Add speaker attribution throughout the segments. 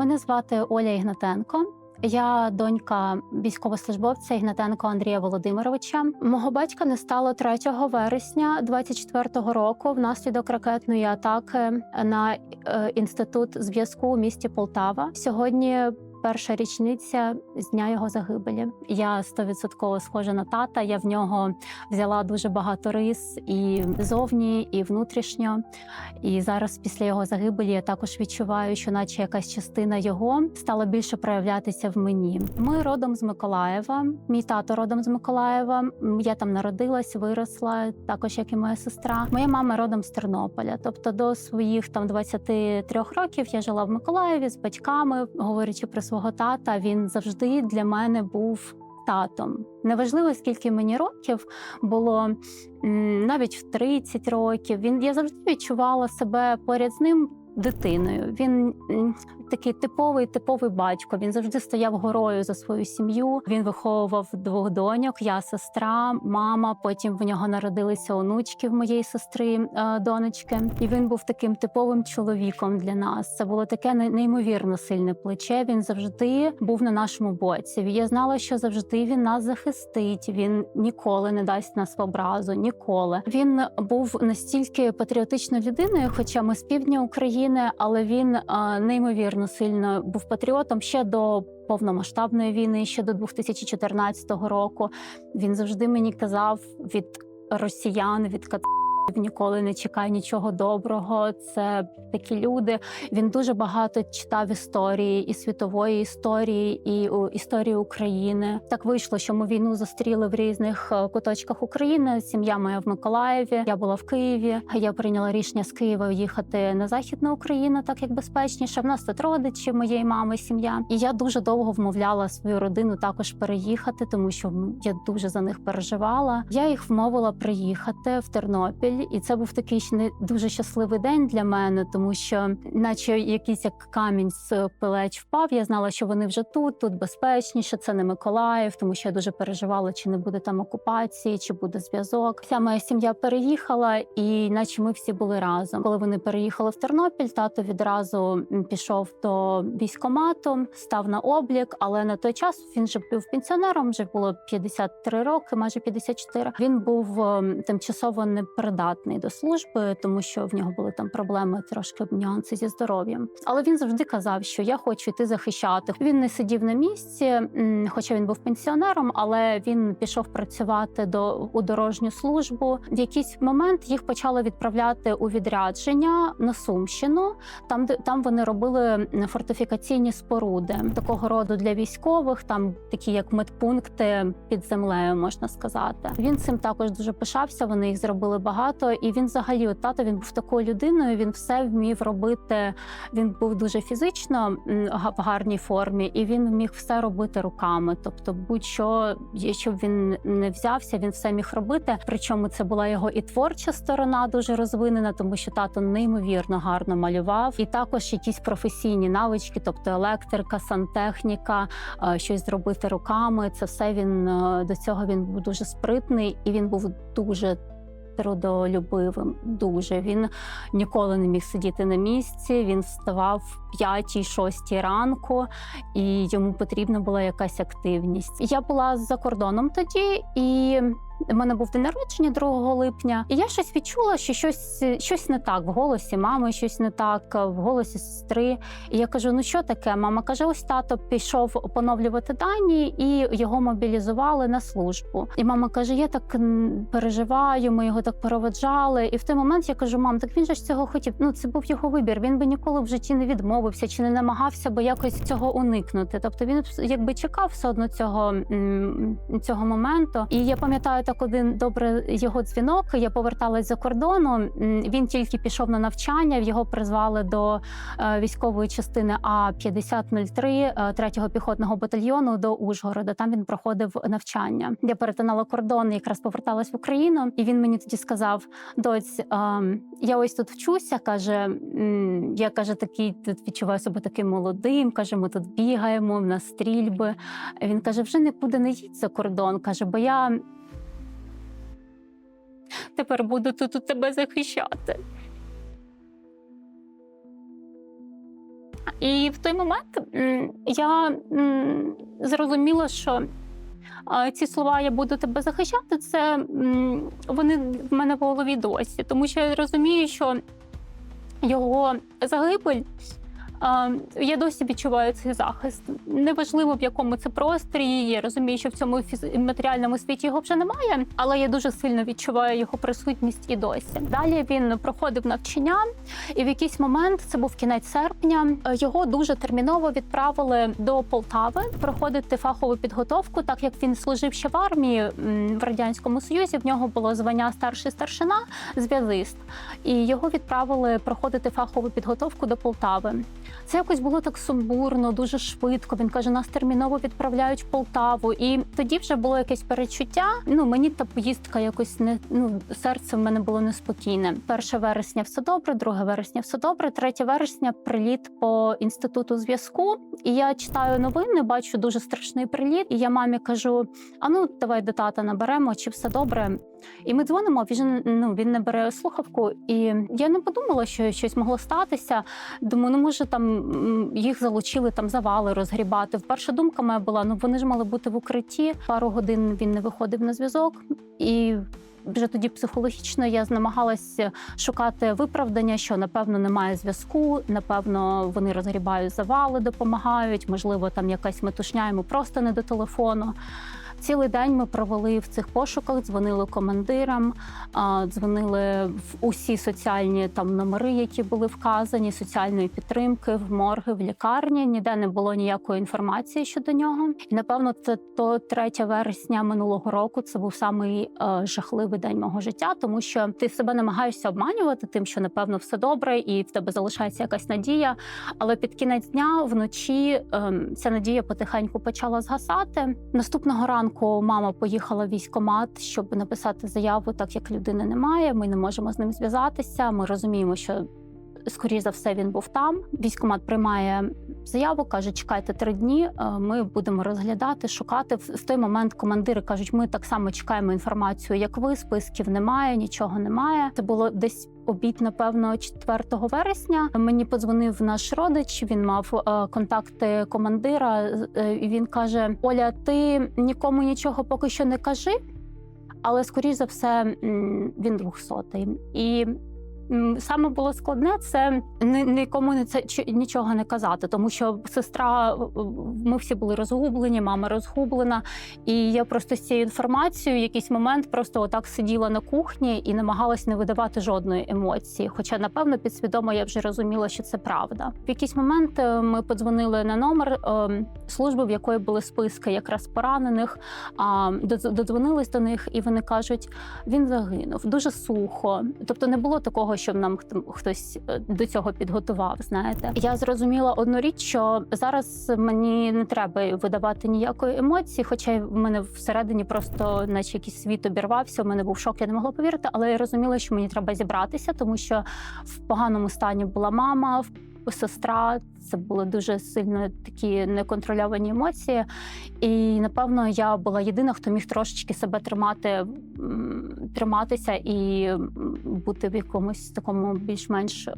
Speaker 1: Мене звати Оля Ігнатенко. Я донька військовослужбовця Ігнатенко Андрія Володимировича. Мого батька не стало 3 вересня 24-го року внаслідок ракетної атаки на е, інститут зв'язку у місті Полтава. Сьогодні перша річниця з дня його загибелі. Я стовідсотково схожа на тата. Я в нього взяла дуже багато рис і зовні, і внутрішньо. І зараз, після його загибелі, я також відчуваю, що, наче якась частина його стала більше проявлятися в мені. Ми родом з Миколаєва. Мій тато родом з Миколаєва. Я там народилась, виросла, також як і моя сестра. Моя мама родом з Тернополя. Тобто, до своїх там 23 років я жила в Миколаєві з батьками, говорячи про свого тата, він завжди для мене був. Татом неважливо, скільки мені років було навіть в 30 років. Він я завжди відчувала себе поряд з ним дитиною. Він такий типовий, типовий батько. Він завжди стояв горою за свою сім'ю. Він виховував двох доньок, я сестра, мама. Потім в нього народилися онучки в моєї сестри, е, донечки. І він був таким типовим чоловіком для нас. Це було таке неймовірно сильне плече. Він завжди був на нашому боці. Я знала, що завжди він нас захистить. Він ніколи не дасть нас в образу. Ніколи він був настільки патріотичною людиною, хоча ми з півдня України, але він е, неймовірно сильно був патріотом ще до. Повномасштабної війни ще до 2014 року він завжди мені казав від росіян, від кат ніколи не чекай нічого доброго. Це такі люди. Він дуже багато читав історії і світової історії, і історії України. Так вийшло, що ми війну зустріли в різних е, куточках України. Сім'я моя в Миколаєві. Я була в Києві. Я прийняла рішення з Києва їхати на західну Україну, так як безпечніше. В нас тут родичі моєї мами, сім'я. І я дуже довго вмовляла свою родину також переїхати, тому що я дуже за них переживала. Я їх вмовила приїхати в Тернопіль, і це був такий не дуже щасливий день для мене, тому що, наче якийсь як камінь з плеч впав. Я знала, що вони вже тут, тут безпечніше. Це не Миколаїв, тому що я дуже переживала, чи не буде там окупації, чи буде зв'язок. Вся моя сім'я переїхала, і наче ми всі були разом. Коли вони переїхали в Тернопіль, тато відразу пішов до військомату, став на облік. Але на той час він вже був пенсіонером, вже було 53 роки, майже 54. Він був ем, тимчасово непридатний до служби, тому що в нього були там проблеми, трошки нюанси зі здоров'ям. Але він завжди казав, що я хочу йти захищати. Він не сидів на місці, хоча він був пенсіонером, але він пішов працювати до у дорожню службу. В якийсь момент їх почали відправляти у відрядження на Сумщину. Там, де там вони робили фортифікаційні споруди такого роду для військових, там такі як медпункти під землею, можна сказати. Він цим також дуже пишався. Вони їх зробили багато, і він взагалі, от тато, він був такою людиною. Він все вмів робити. Він був дуже фізично в гарній формі, і він міг все робити руками. Тобто, будь-що, щоб він не взявся, він все міг робити. Причому це була його і творча сторона дуже розвинена, тому що тато неймовірно гарно малював, і також якісь професійні навички, тобто електрика, сантехніка, е, щось зробити руками. Це все він е, до цього він був дуже спритний і він був дуже. Трудолюбивим дуже він ніколи не міг сидіти на місці. Він вставав в 5-6 ранку, і йому потрібна була якась активність. Я була за кордоном тоді, і у мене був день народження 2 липня, і я щось відчула, що щось, щось не так в голосі мами, щось не так в голосі сестри. І я кажу: ну що таке? Мама каже: ось тато пішов поновлювати дані, і його мобілізували на службу. І мама каже: Я так переживаю, ми його так проведжали. І в той момент я кажу: мам, так він же ж цього хотів. Ну це був його вибір. Він би ніколи в житті не відмовився чи не намагався би якось цього уникнути. Тобто він якби чекав все одно цього, цього моменту. І я пам'ятаю так один добре його дзвінок. Я поверталась за кордону. Він тільки пішов на навчання. Його призвали до е, військової частини А 5003 3-го піхотного батальйону до Ужгорода. Там він проходив навчання. Я перетинала кордон, якраз поверталась в Україну, і він мені тоді сказав: доць, ем, я ось тут вчуся. каже, я каже, такий тут відчуваю себе таким молодим. каже, ми тут бігаємо, в нас стрільби. Він каже: вже нікуди не їдь за кордон. каже, бо я тепер буду тут у тебе захищати. І в той момент я зрозуміла, що ці слова я буду тебе захищати. Це вони в мене в голові досі, тому що я розумію, що його загибель. Я досі відчуваю цей захист. Неважливо, в якому це просторі. Я розумію, що в цьому матеріальному світі його вже немає, але я дуже сильно відчуваю його присутність і досі. Далі він проходив навчання, і в якийсь момент це був кінець серпня. Його дуже терміново відправили до Полтави проходити фахову підготовку, так як він служив ще в армії в радянському союзі. В нього було звання старший старшина, зв'язист, і його відправили проходити фахову підготовку до Полтави. Це якось було так сумбурно, дуже швидко. Він каже, нас терміново відправляють в Полтаву. І тоді вже було якесь перечуття. Ну мені та поїздка якось не ну серце в мене було неспокійне. 1 вересня все добре, 2 вересня все добре, 3 вересня приліт по інституту зв'язку. І я читаю новини, бачу дуже страшний приліт. І я мамі кажу: а ну давай до тата наберемо, чи все добре. І ми дзвонимо. Він ну він не бере слухавку, і я не подумала, що щось могло статися. Думаю, ну може там їх залучили там завали розгрібати. Перша думка моя була: ну вони ж мали бути в укритті. Пару годин він не виходив на зв'язок і. Вже тоді психологічно я намагалася шукати виправдання, що напевно немає зв'язку, напевно, вони розгрібають завали, допомагають. Можливо, там якась метушня йому просто не до телефону. Цілий день ми провели в цих пошуках, дзвонили командирам, дзвонили в усі соціальні там номери, які були вказані, соціальної підтримки, в морги, в лікарні. Ніде не було ніякої інформації щодо нього. І напевно, це то 3 вересня минулого року. Це був самий е, жахливий день мого життя, тому що ти себе намагаєшся обманювати тим, що напевно все добре, і в тебе залишається якась надія. Але під кінець дня вночі ем, ця надія потихеньку почала згасати. Наступного ранку мама поїхала в військкомат, щоб написати заяву, так як людини немає. Ми не можемо з ним зв'язатися. Ми розуміємо, що. Скоріше за все, він був там. Військкомат приймає заяву, каже: чекайте три дні. е, Ми будемо розглядати, шукати. В той момент командири кажуть, ми так само чекаємо інформацію, як ви. Списків немає, нічого немає. Це було десь обід, напевно, 4 вересня. Мені подзвонив наш родич. Він мав е, контакти командира, е, і він каже: Оля, ти нікому нічого поки що не кажи. Але скоріш за все він двохсотий. І саме було складне це ні- нікому не це нічого не казати, тому що сестра, ми всі були розгублені, мама розгублена. І я просто з цією інформацією в якийсь момент просто отак сиділа на кухні і намагалась не видавати жодної емоції. Хоча, напевно, підсвідомо я вже розуміла, що це правда. В якийсь момент е, ми подзвонили на номер е, служби, в якої були списки якраз поранених. Додзвонились до них, і вони кажуть, він загинув дуже сухо. Тобто не було такого, щоб нам хто- хтось е, до цього підготував. Знаєте, я зрозуміла одну річ, що зараз мені не треба видавати ніякої емоції, хоча в мене всередині просто, наче якийсь світ обірвався. У мене був шок, я не могла повірити, але я розуміла, що мені треба зібратися, тому що в поганому стані була мама. Сестра, це були дуже сильно такі неконтрольовані емоції. І напевно я була єдина, хто міг трошечки себе тримати, триматися і бути в якомусь такому більш-менш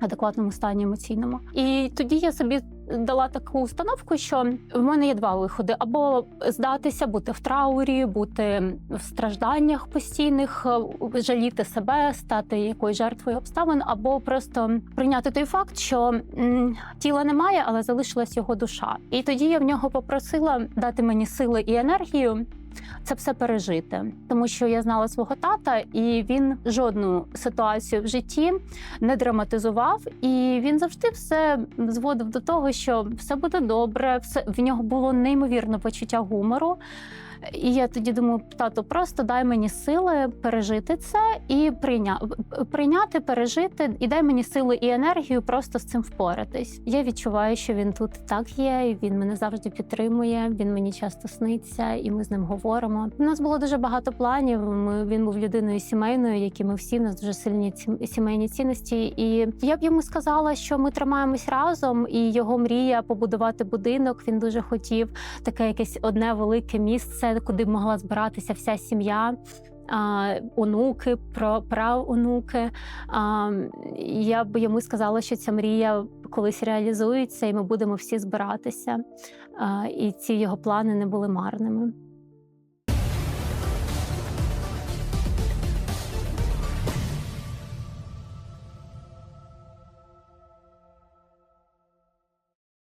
Speaker 1: адекватному стані емоційному. І тоді я собі дала таку установку, що в мене є два виходи: або здатися, бути в траурі, бути в стражданнях постійних, е, жаліти себе, стати якоюсь жертвою обставин, або просто прийняти той факт, що тіла немає, але залишилась його душа. І тоді я в нього попросила дати мені сили і енергію. Це все пережити, тому що я знала свого тата, і він жодну ситуацію в житті не драматизував. І він завжди все зводив до того, що все буде добре. Все в нього було неймовірне почуття гумору. І я тоді думаю, тато, просто дай мені сили пережити це і прийня... прийняти, пережити, і дай мені сили і енергію просто з цим впоратись. Я відчуваю, що він тут так є, і він мене завжди підтримує. Він мені часто сниться, і ми з ним говоримо. У нас було дуже багато планів. Ми він був людиною сімейною, як і ми всі у нас дуже сильні сімейні цінності. І я б йому сказала, що ми тримаємось разом, і його мрія побудувати будинок. Він дуже хотів таке якесь одне велике місце, куди б могла збиратися вся сім'я. онуки, правонуки. Я б йому сказала, що ця мрія колись реалізується, і ми будемо всі збиратися. І ці його плани не були марними.